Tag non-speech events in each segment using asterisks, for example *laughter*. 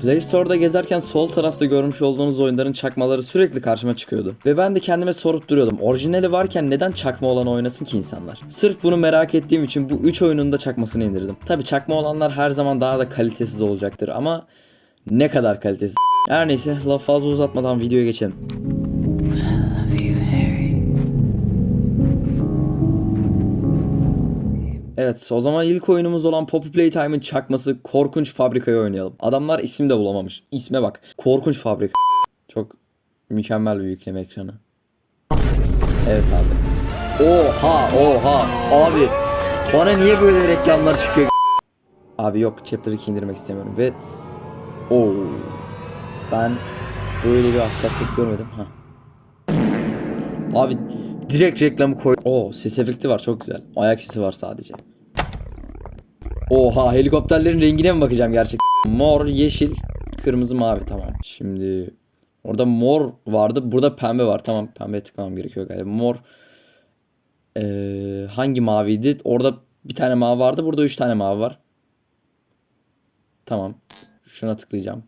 Play Store'da gezerken sol tarafta görmüş olduğunuz oyunların çakmaları sürekli karşıma çıkıyordu. Ve ben de kendime sorup duruyordum. Orijinali varken neden çakma olan oynasın ki insanlar? Sırf bunu merak ettiğim için bu 3 oyunun da çakmasını indirdim. Tabi çakma olanlar her zaman daha da kalitesiz olacaktır ama ne kadar kalitesiz. Her neyse laf fazla uzatmadan videoya geçelim. Evet o zaman ilk oyunumuz olan Poppy Playtime'ın çakması Korkunç Fabrika'yı oynayalım. Adamlar isim de bulamamış. İsme bak. Korkunç Fabrika. Çok mükemmel bir yükleme ekranı. Evet abi. Oha oha abi. Bana niye böyle reklamlar çıkıyor? Abi yok Chapter 2 indirmek istemiyorum ve Oo. Ben böyle bir hassasiyet görmedim. Ha. Abi direkt reklamı koy. Oo ses efekti var çok güzel. Ayak sesi var sadece. Oha helikopterlerin rengine mi bakacağım gerçekten? Mor, yeşil, kırmızı, mavi tamam. Şimdi orada mor vardı. Burada pembe var. Tamam pembe tıklamam gerekiyor galiba. Mor Ee, hangi maviydi? Orada bir tane mavi vardı. Burada üç tane mavi var. Tamam. Şuna tıklayacağım.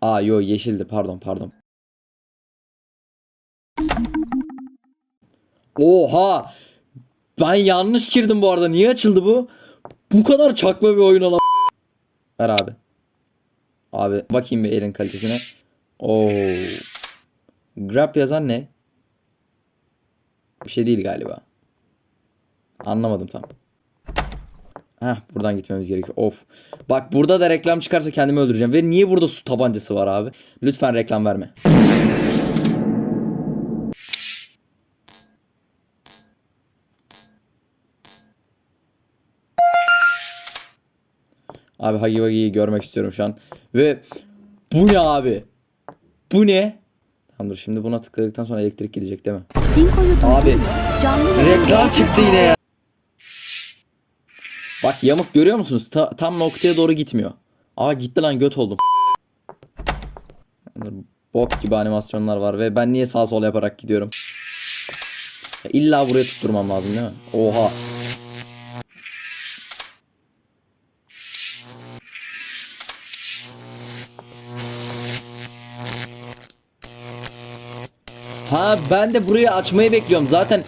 Aa yo yeşildi pardon pardon. Oha! Ben yanlış girdim bu arada. Niye açıldı bu? Bu kadar çakma bir oyun olan. Ver abi. Abi bakayım bir elin kalitesine. Oo. Grab yazan ne? Bir şey değil galiba. Anlamadım tam. Heh buradan gitmemiz gerekiyor. Of. Bak burada da reklam çıkarsa kendimi öldüreceğim. Ve niye burada su tabancası var abi? Lütfen reklam verme. Abi Hagi Wagi'yi görmek istiyorum şu an. Ve bu ne abi? Bu ne? Tamam dur şimdi buna tıkladıktan sonra elektrik gidecek değil mi? Abi, Reklam çıktı yine ya. *laughs* Bak yamuk görüyor musunuz? Ta- tam noktaya doğru gitmiyor. Aa gitti lan göt oldum. Bok gibi animasyonlar var ve ben niye sağ sol yaparak gidiyorum? Ya İlla buraya tutturmam lazım değil mi? Oha. Ben de burayı açmayı bekliyorum. Zaten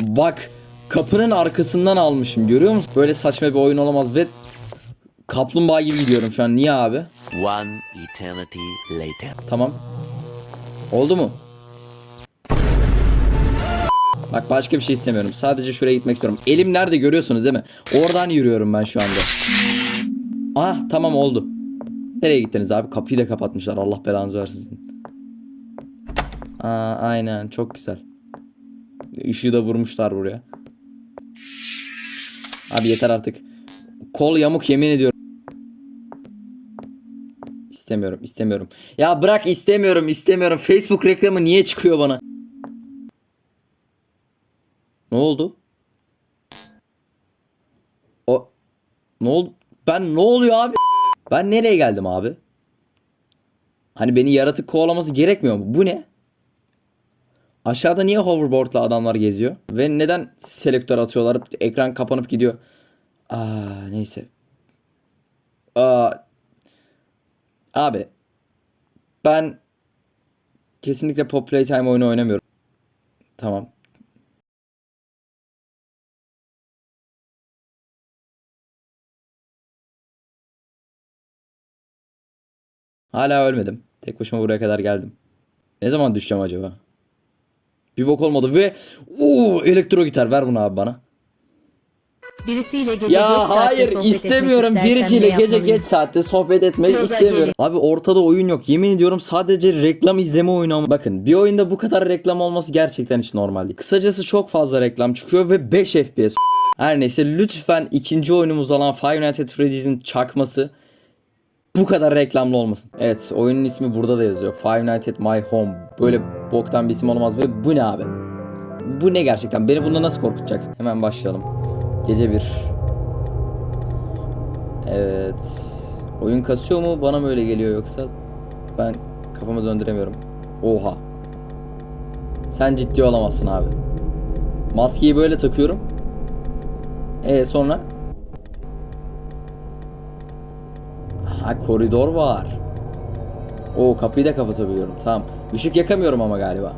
bak kapının arkasından almışım. Görüyor musun? Böyle saçma bir oyun olamaz ve kaplumbağa gibi gidiyorum şu an. Niye abi? One eternity later. Tamam. Oldu mu? Bak başka bir şey istemiyorum. Sadece şuraya gitmek istiyorum. Elim nerede görüyorsunuz değil mi? Oradan yürüyorum ben şu anda. Ah tamam oldu. Nereye gittiniz abi? Kapıyı da kapatmışlar. Allah belanızı versin. Aa, aynen çok güzel. Işığı da vurmuşlar buraya. Abi yeter artık. Kol yamuk yemin ediyorum. İstemiyorum, istemiyorum. Ya bırak istemiyorum, istemiyorum. Facebook reklamı niye çıkıyor bana? Ne oldu? O ne oldu? Ben ne oluyor abi? Ben nereye geldim abi? Hani beni yaratık kovalaması gerekmiyor mu? Bu ne? Aşağıda niye hoverboardla adamlar geziyor? Ve neden selektör atıyorlar? Ekran kapanıp gidiyor. Aa neyse. Aa, abi ben kesinlikle Pop Playtime oyunu oynamıyorum. Tamam. Hala ölmedim. Tek başıma buraya kadar geldim. Ne zaman düşeceğim acaba? Bir bok olmadı ve o elektro gitar ver bunu abi bana. Birisiyle gece geç Ya saatte hayır etmek istemiyorum birisiyle gece geç saatte sohbet etmeyi Yoza istemiyorum. gelin. Abi ortada oyun yok. Yemin ediyorum sadece reklam izleme oyunu ama. Bakın bir oyunda bu kadar reklam olması gerçekten hiç normal değil. Kısacası çok fazla reklam çıkıyor ve 5 FPS. Her neyse lütfen ikinci oyunumuz olan Five Nights at Freddy's'in çakması bu kadar reklamlı olmasın. Evet oyunun ismi burada da yazıyor. Five Nights at My Home. Böyle boktan bir isim olmaz ve bu ne abi? Bu ne gerçekten? Beni bununla nasıl korkutacaksın? Hemen başlayalım. Gece bir. Evet. Oyun kasıyor mu? Bana mı öyle geliyor yoksa? Ben kafamı döndüremiyorum. Oha. Sen ciddi olamazsın abi. Maskeyi böyle takıyorum. E sonra? Ha koridor var. Oo kapıyı da kapatabiliyorum. Tamam. Işık yakamıyorum ama galiba.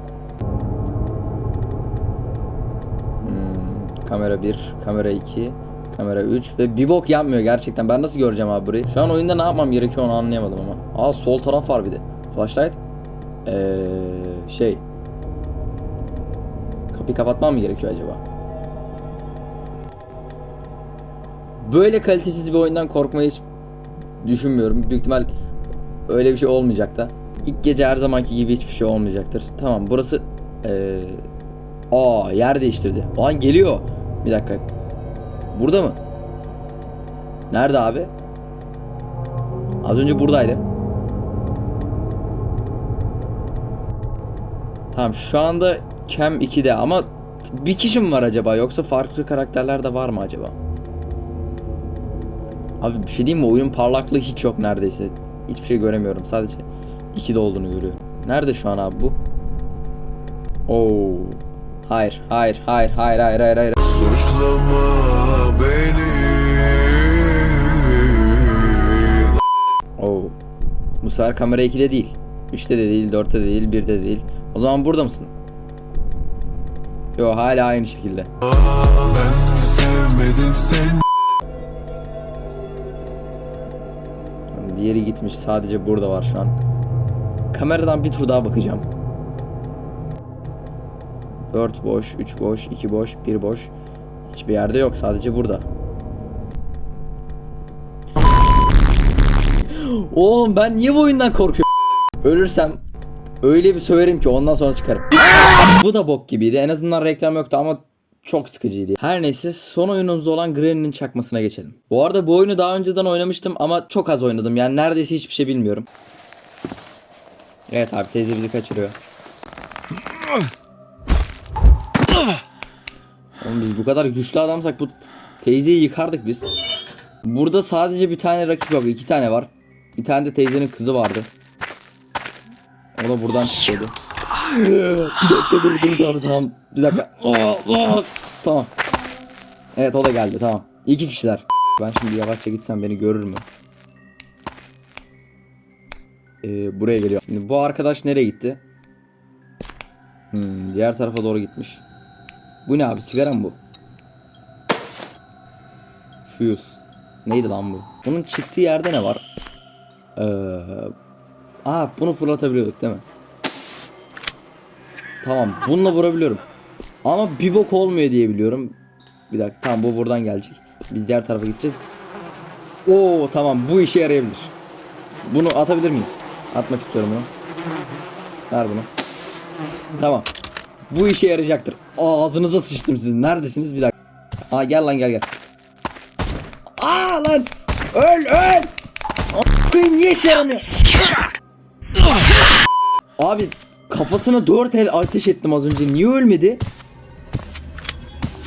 Hmm, kamera 1, kamera 2, kamera 3 ve bir bok yanmıyor gerçekten. Ben nasıl göreceğim abi burayı? Şu an oyunda ne yapmam gerekiyor onu anlayamadım ama. Aa sol taraf var bir de. Flashlight. Ee, şey. Kapıyı kapatmam mı gerekiyor acaba? Böyle kalitesiz bir oyundan korkmayı hiç düşünmüyorum. Büyük ihtimal öyle bir şey olmayacak da. İlk gece her zamanki gibi hiçbir şey olmayacaktır. Tamam burası ee... Aa yer değiştirdi. Lan geliyor. Bir dakika. Burada mı? Nerede abi? Az önce buradaydı. Tamam şu anda Cam 2'de ama bir kişi mi var acaba yoksa farklı karakterler de var mı acaba? Abi bir şey diyeyim mi? Oyunun parlaklığı hiç yok neredeyse. Hiçbir şey göremiyorum. Sadece 2'de olduğunu görüyorum. Nerede şu an abi bu? Oo. Hayır, hayır, hayır, hayır, hayır, hayır, hayır. Suçlama beni Oo. Bu sefer kamera 2'de değil. 3'te de değil, 4'te de değil, 1'de de değil. O zaman burada mısın? Yo hala aynı şekilde. Ben mi sevmedim seni Diğeri gitmiş. Sadece burada var şu an. Kameradan bir tur daha bakacağım. 4 boş, 3 boş, 2 boş, 1 boş. Hiçbir yerde yok. Sadece burada. Oğlum ben niye bu oyundan korkuyorum? Ölürsem öyle bir söverim ki ondan sonra çıkarım. bu da bok gibiydi. En azından reklam yoktu ama çok sıkıcıydı. Her neyse son oyunumuz olan Granny'nin çakmasına geçelim. Bu arada bu oyunu daha önceden oynamıştım ama çok az oynadım. Yani neredeyse hiçbir şey bilmiyorum. Evet abi teyze bizi kaçırıyor. Oğlum biz bu kadar güçlü adamsak bu teyzeyi yıkardık biz. Burada sadece bir tane rakip yok. iki tane var. Bir tane de teyzenin kızı vardı. O da buradan çıkıyordu. bir dakika dur dur dur tamam. Bir dakika. Tamam. Evet o da geldi tamam. İki kişiler. Ben şimdi yavaşça gitsem beni görür mü? Ee, buraya geliyor. Şimdi bu arkadaş nereye gitti? Hmm, diğer tarafa doğru gitmiş. Bu ne abi sigara mı bu? Fuse. Neydi lan bu? Bunun çıktığı yerde ne var? Ee, aa bunu fırlatabiliyorduk değil mi? Tamam bununla vurabiliyorum. Ama bir bok olmuyor diye biliyorum. Bir dakika tamam bu buradan gelecek. Biz diğer tarafa gideceğiz. Oo tamam bu işe yarayabilir. Bunu atabilir miyim? Atmak istiyorum bunu. Ver bunu. Tamam. Bu işe yarayacaktır. Ağzınıza sıçtım sizin. Neredesiniz? Bir dakika. Aa gel lan gel gel. Aa lan! Öl öl! A**ayım niye işe yaramıyor? Abi kafasına dört el ateş ettim az önce. Niye ölmedi?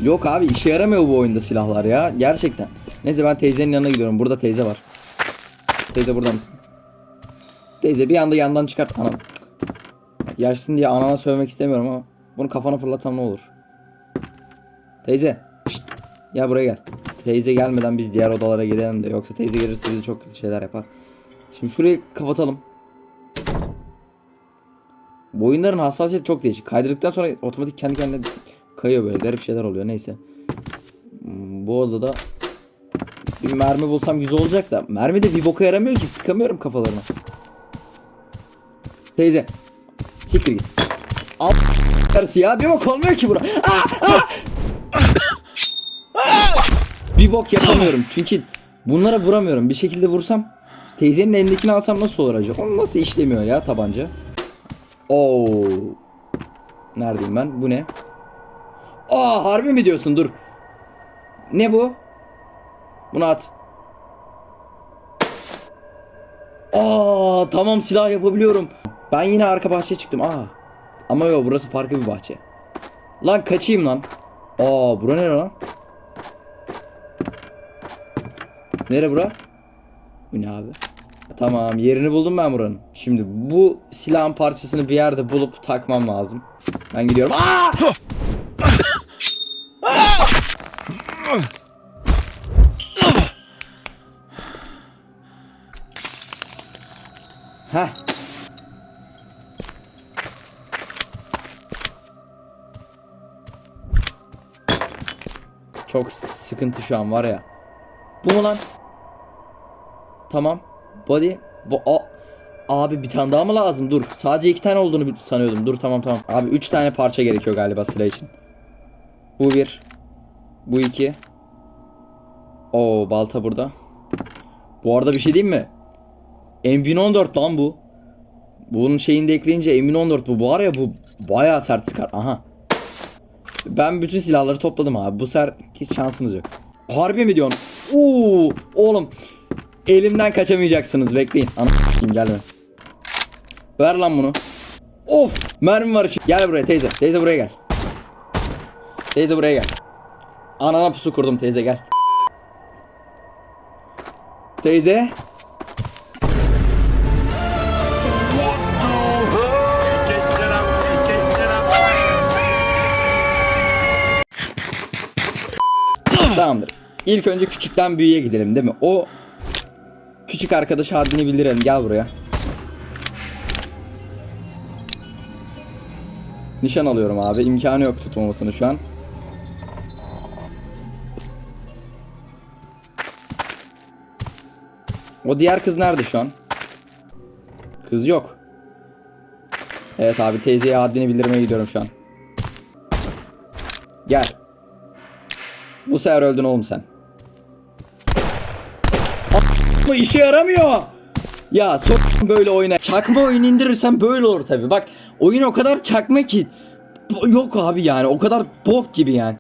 Yok abi işe yaramıyor bu oyunda silahlar ya. Gerçekten. Neyse ben teyzenin yanına gidiyorum. Burada teyze var. Teyze burada mısın? Teyze bir anda yandan çıkart anam. Yaşsın diye anana sövmek istemiyorum ama bunu kafana fırlatsam ne olur? Teyze. Şşt. Gel buraya gel. Teyze gelmeden biz diğer odalara gidelim de yoksa teyze gelirse bize çok şeyler yapar. Şimdi şurayı kapatalım. Bu oyunların hassasiyeti çok değişik. Kaydırdıktan sonra otomatik kendi kendine kayıyor böyle garip şeyler oluyor neyse. Hmm, Bu odada bir mermi bulsam güzel olacak da mermi de bir boka yaramıyor ki sıkamıyorum kafalarına. Teyze. Siktir git. Al karısı ya bir bok olmuyor ki bura. Bir bok yapamıyorum çünkü bunlara vuramıyorum. Bir şekilde vursam teyzenin elindekini alsam nasıl olur acaba? Onu nasıl işlemiyor ya tabanca? Oo. Neredeyim ben? Bu ne? Aa harbi mi diyorsun? Dur. Ne bu? Bunu at. Aa tamam silah yapabiliyorum. Ben yine arka bahçeye çıktım. Aa. Ama yok burası farklı bir bahçe. Lan kaçayım lan. Aa bura nere lan? Nere bura? Bu ne abi? Tamam yerini buldum ben buranın. Şimdi bu silahın parçasını bir yerde bulup takmam lazım. Ben gidiyorum. Aa! Heh. Çok sıkıntı şu an var ya. Bu mu lan? Tamam. Body. Bu a Abi bir tane daha mı lazım? Dur. Sadece iki tane olduğunu sanıyordum. Dur tamam tamam. Abi üç tane parça gerekiyor galiba sıra için. Bu bir. Bu iki. Oo balta burada. Bu arada bir şey diyeyim mi? M1014 lan bu. Bunun şeyini de ekleyince M1014 bu. Bu var ya bu bayağı sert sıkar. Aha. Ben bütün silahları topladım abi. Bu sefer hiç şansınız yok. Harbi mi diyorsun? Oo, oğlum. Elimden kaçamayacaksınız. Bekleyin. Ana s**eyim, gelme. Ver lan bunu. Of, mermi var içi. Gel buraya teyze. Teyze buraya gel. Teyze buraya gel. Anana pusu kurdum teyze gel. Teyze. *clears throat* Tamamdır. İlk önce küçükten büyüğe gidelim değil mi? O küçük arkadaş haddini bildirelim. Gel buraya. Nişan alıyorum abi. İmkanı yok tutmamasını şu an. O diğer kız nerede şu an? Kız yok. Evet abi teyzeye haddini bildirmeye gidiyorum şu an. Bu sefer öldün oğlum sen. Ama işe yaramıyor. Ya sok böyle oyna. Çakma oyun indirirsen böyle olur tabi. Bak oyun o kadar çakma ki. Yok abi yani o kadar bok gibi yani.